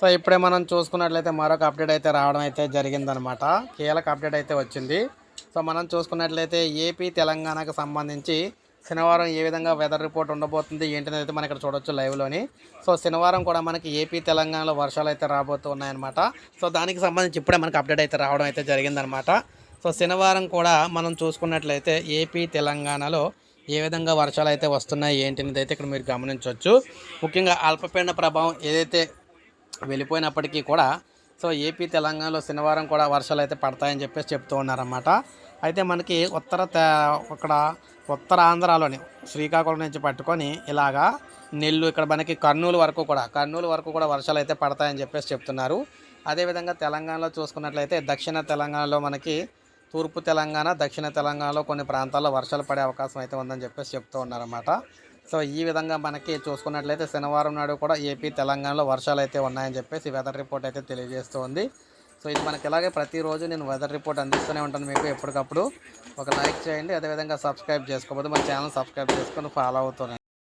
So ఇప్పుడే మనం చూసుకున్నట్లయితే మరొక అప్డేట్ అయితే రావడం అయితే జరిగిందనమాట. కీలక అప్డేట్ అయితే వచ్చింది. సో మనం చూసుకున్నట్లయితే ఏపీ తెలంగాణకు సంబంధించి శనివారం ఏ విధంగా వెదర్ రిపోర్ట్ ఉండబోతుంది ఏంటనేది అయితే మనం ఇక్కడ చూడొచ్చు లైవ్లోని సో శనివారం కూడా మనకి ఏపీ తెలంగాణలో వర్షాలు అయితే రాబోతున్నాయన్నమాట. సో దానికి సంబంధించి ఇప్పుడే మనకి అప్డేట్ అయితే రావడం అయితే జరిగిందనమాట సో శనివారం కూడా మనం చూసుకున్నట్లయితే ఏపీ తెలంగాణలో ఏ విధంగా వర్షాలు అయితే వస్తున్నాయి ఏంటనేది అయితే ఇక్కడ మీరు గమనించవచ్చు. ముఖ్యంగా అల్పపీడన ప్రభావం ఏదైతే వెళ్ళిపోయినప్పటికీ కూడా సో ఏపీ తెలంగాణలో శనివారం కూడా వర్షాలు అయితే పడతాయని చెప్పేసి చెప్తూ ఉన్నారన్నమాట. అయితే మనకి ఉత్తర తె ఇక్కడ ఉత్తర ఆంధ్రాలోని శ్రీకాకుళం నుంచి పట్టుకొని ఇలాగా నెల్లు ఇక్కడ మనకి కర్నూలు వరకు కూడా కర్నూలు వరకు కూడా వర్షాలు అయితే పడతాయని చెప్పేసి చెప్తున్నారు. అదేవిధంగా తెలంగాణలో చూసుకున్నట్లయితే దక్షిణ తెలంగాణలో మనకి తూర్పు తెలంగాణ దక్షిణ తెలంగాణలో కొన్ని ప్రాంతాల్లో వర్షాలు పడే అవకాశం అయితే ఉందని చెప్పేసి చెప్తూ ఉన్నారన్నమాట. సో ఈ విధంగా మనకి చూసుకున్నట్లయితే శనివారం నాడు కూడా ఏపీ తెలంగాణలో వర్షాలు అయితే ఉన్నాయని చెప్పేసి వెదర్ రిపోర్ట్ అయితే తెలియజేస్తుంది. సో ఇది మనకి ఇలాగే ప్రతిరోజు నేను వెదర్ రిపోర్ట్ అందిస్తూనే ఉంటాను మీకు ఎప్పటికప్పుడు. ఒక లైక్ చేయండి అదేవిధంగా సబ్స్క్రైబ్ చేసుకోకపోతే మన ఛానల్ సబ్స్క్రైబ్ చేసుకొని ఫాలో అవుతున్నాను